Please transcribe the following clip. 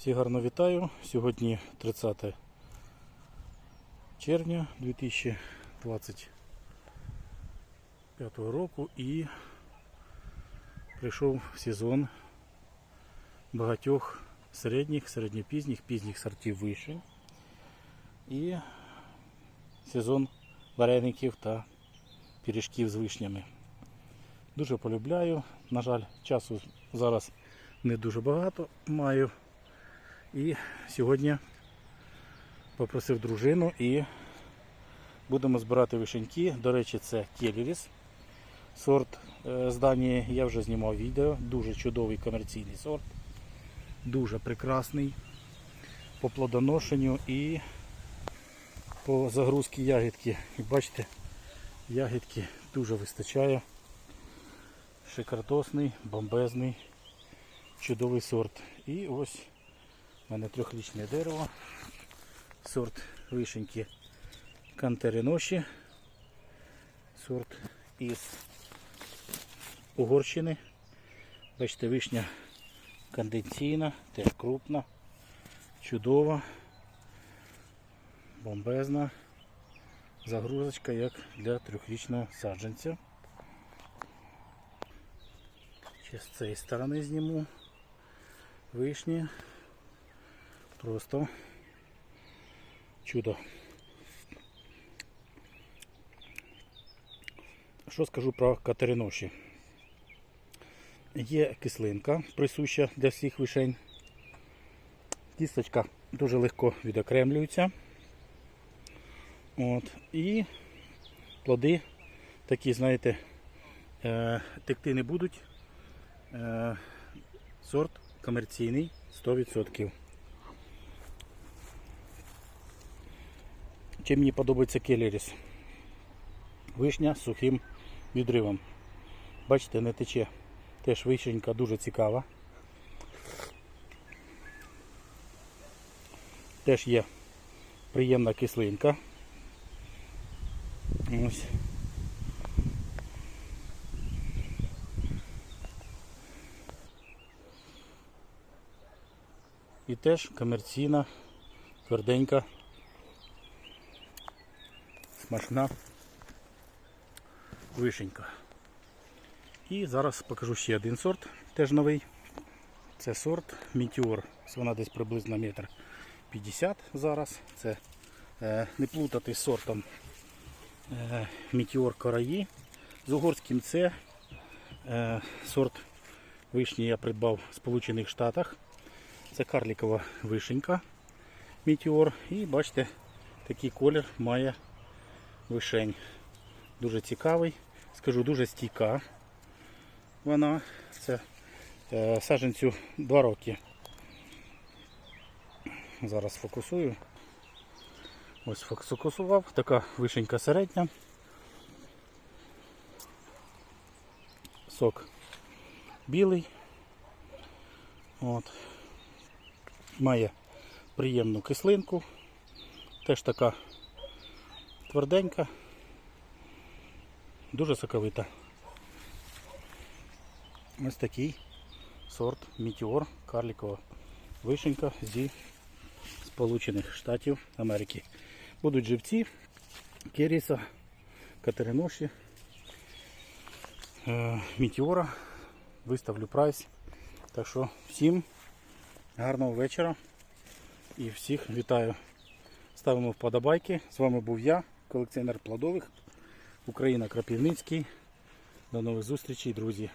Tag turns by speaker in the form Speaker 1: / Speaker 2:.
Speaker 1: Всі гарно вітаю. Сьогодні 30 червня 2025 року і прийшов сезон багатьох середніх, середньопізніх, пізніх сортів вишень і сезон вареників та пиріжків з вишнями. Дуже полюбляю. На жаль, часу зараз не дуже багато маю. І сьогодні попросив дружину і будемо збирати вишеньки. До речі, це Келіріс. Сорт е, з Данії я вже знімав відео. Дуже чудовий комерційний сорт. Дуже прекрасний по плодоношенню і по загрузці ягідки. І бачите, ягідки дуже вистачає. Шикардосний, бомбезний, чудовий сорт. І ось у мене трьохрічне дерево. Сорт вишеньки Кантериноші. Сорт із Угорщини. Бачите, вишня конденційна, теж крупна, чудова, бомбезна. Загрузочка як для трьохрічного саджанця. Ще з цієї сторони зніму вишні. Просто чудо. Що скажу про катериноші? Є кислинка присуща для всіх вишень. Кісточка дуже легко відокремлюється. От. І плоди такі, знаєте, е, текти не будуть. Е, сорт комерційний 100%. Чим мені подобається келеріс? Вишня з сухим відривом. Бачите, не тече. Теж вишенька дуже цікава. Теж є приємна кислинка. Ось. І теж комерційна, тверденька, смачна вишенька. І зараз покажу ще один сорт, теж новий. Це сорт Meteor. Вона десь приблизно метр 50 зараз. Це е, не плутати з сортом е, Кораї. З угорським це е, сорт вишні я придбав в Сполучених Штатах. Це карлікова вишенька Meteor. І бачите, такий колір має вишень. Дуже цікавий, скажу, дуже стійка. Вона це е, саджанцю 2 роки. Зараз фокусую. Ось фокусував, така вишенька середня. Сок білий. От. Має приємну кислинку. Теж така тверденька, дуже соковита. Ось такий сорт Meteor карлікова вишенька зі Сполучених Штатів Америки. Будуть живці, керіса, катериноші, е, Meteora. Виставлю прайс. Так що всім гарного вечора і всіх вітаю. Ставимо вподобайки. З вами був я, колекціонер плодових, Україна Крапівницький. До нових зустрічей, друзі.